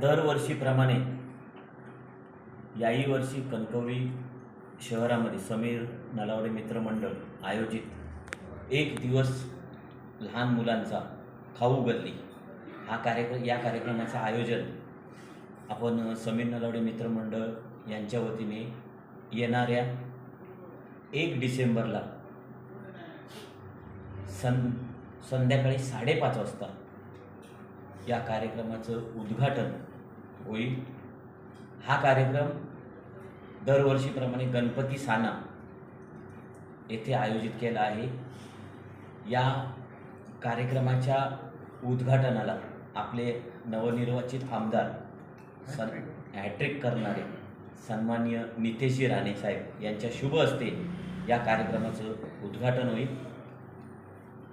दरवर्षीप्रमाणे याही वर्षी कणकवली शहरामध्ये समीर नलावडे मित्रमंडळ आयोजित एक दिवस लहान मुलांचा खाऊ गल्ली. हा कार्यक्रम या कार्यक्रमाचं आयोजन आपण समीर नलावडे मित्रमंडळ यांच्या वतीने येणाऱ्या एक डिसेंबरला सं संध्याकाळी साडेपाच वाजता या कार्यक्रमाचं उद्घाटन होईल. हा कार्यक्रम दरवर्षीप्रमाणे गणपती साना येथे आयोजित केला आहे. या कार्यक्रमाच्या उद्घाटनाला आपले नवनिर्वाचित आमदार सन हॅट्रिक करणारे सन्माननीय नितेशजी राणे साहेब यांच्या शुभ हस्ते या कार्यक्रमाचं उद्घाटन होईल.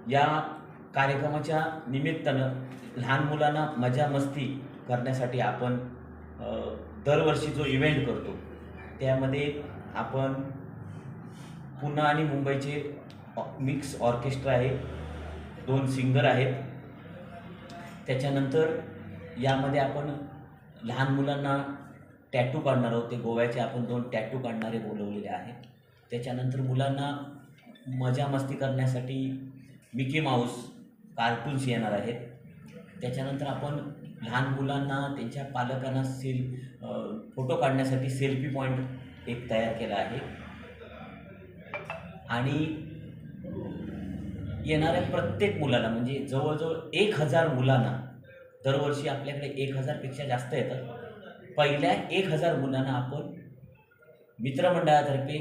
या कार्यक्रमाच्या निमित्तानं लहान मुलांना मजा मस्ती करण्यासाठी आपण दरवर्षी जो इव्हेंट करतो त्यामध्ये आपण पुणे आणि मुंबईचे मिक्स ऑर्केस्ट्रा आहे दोन सिंगर आहेत. त्याच्यानंतर यामध्ये आपण लहान मुलांना टॅटू काढणार आहोत. ते गोव्याचे आपण दोन टॅटू काढणारे बोलवलेले आहेत. त्याच्यानंतर मुलांना मजा मस्ती करण्यासाठी मिकी माऊस कार्टून्स येणार आहेत. त्याच्यानंतर आपण लहान मुलांना त्यांच्या पालकांना सेल फोटो काढण्यासाठी सेल्फी पॉईंट एक तयार केला आहे. आणि येणाऱ्या प्रत्येक मुलाला म्हणजे जवळजवळ एक हजार मुलांना दरवर्षी आपल्याकडे एक हजारपेक्षा जास्त येतात. पहिल्या एक हजार मुलांना आपण मित्रमंडळातर्फे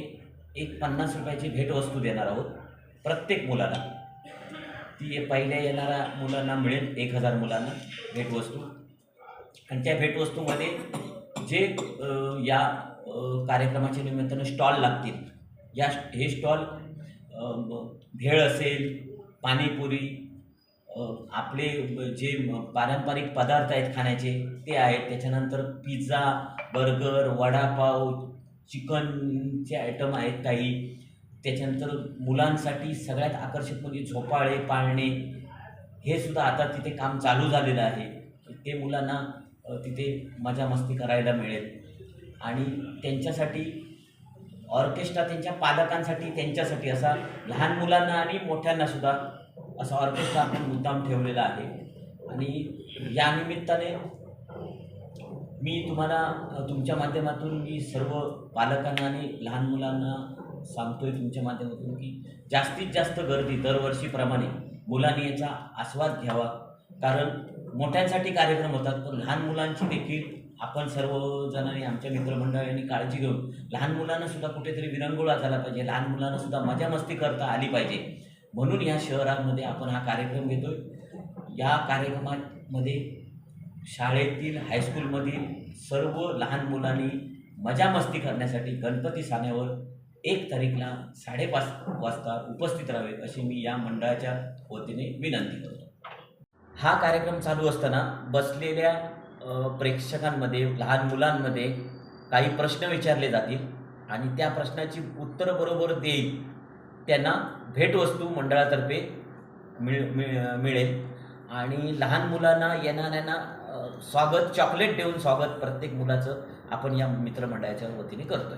एक पन्नास रुपयाची भेटवस्तू देणार आहोत प्रत्येक मुलाला. ती पहिल्या येणाऱ्या मुलांना मिळेल एक हजार मुलांना भेटवस्तू. आणि त्या भेटवस्तूमध्ये जे या कार्यक्रमाच्या निमित्तानं स्टॉल लागतील या हे स्टॉल भेळ असेल पाणीपुरी आपले जे पारंपरिक पदार्थ आहेत खाण्याचे ते आहेत. त्याच्यानंतर पिझ्झा बर्गर वडापाव चिकनचे आयटम आहेत काही. त्याच्यानंतर मुलांसाठी सगळ्यात आकर्षक म्हणजे झोपाळे पाळणे हे सुद्धा आता तिथे काम चालू झालेलं आहे. ते मुलांना तिथे मजा मस्ती करायला मिळेल. आणि त्यांच्यासाठी ऑर्केस्ट्रा त्यांच्या पालकांसाठी त्यांच्यासाठी असा लहान मुलांना आणि मोठ्यांना सुद्धा असा ऑर्केस्ट्रा आपण मुद्दाम ठेवलेला आहे. आणि या निमित्ताने मी तुम्हाला तुमच्या माध्यमातून मी सर्व पालकांना आणि लहान मुलांना सांगतोय तुमच्या माध्यमातून की जास्तीत जास्त गर्दी दरवर्षीप्रमाणे मुलांनी याचा आस्वाद घ्यावा. कारण मोठ्यांसाठी कार्यक्रम होतात पण लहान मुलांची देखील आपण सर्वजणांनी आमच्या मित्रमंडळांनी काळजी घेऊन लहान मुलांना सुद्धा कुठेतरी विरंगुळा झाला पाहिजे. लहान मुलांना सुद्धा मजा मस्ती करता आली पाहिजे. म्हणून या शहरामध्ये आपण हा कार्यक्रम घेतोय. या कार्यक्रमामध्ये शाळेतील हायस्कूलमधील सर्व लहान मुलांनी मजा मस्ती करण्यासाठी गणपती साण्यावर एक तारीखला साडेपाच वाजता उपस्थित रहावे अशी मी या मंडळाच्या वतीने विनंती करतो. हा कार्यक्रम चालू असताना बसलेल्या प्रेक्षकांमध्ये लहान मुलांमध्ये काही प्रश्न विचारले जातील आणि त्या प्रश्नाची उत्तरं बरोबर देईल त्यांना भेटवस्तू मंडळातर्फे मिळ मिळेल. आणि लहान मुलांना येणाऱ्यांना स्वागत चॉकलेट देऊन स्वागत प्रत्येक मुलाचं आपण या मित्रमंडळाच्या वतीने करतोय.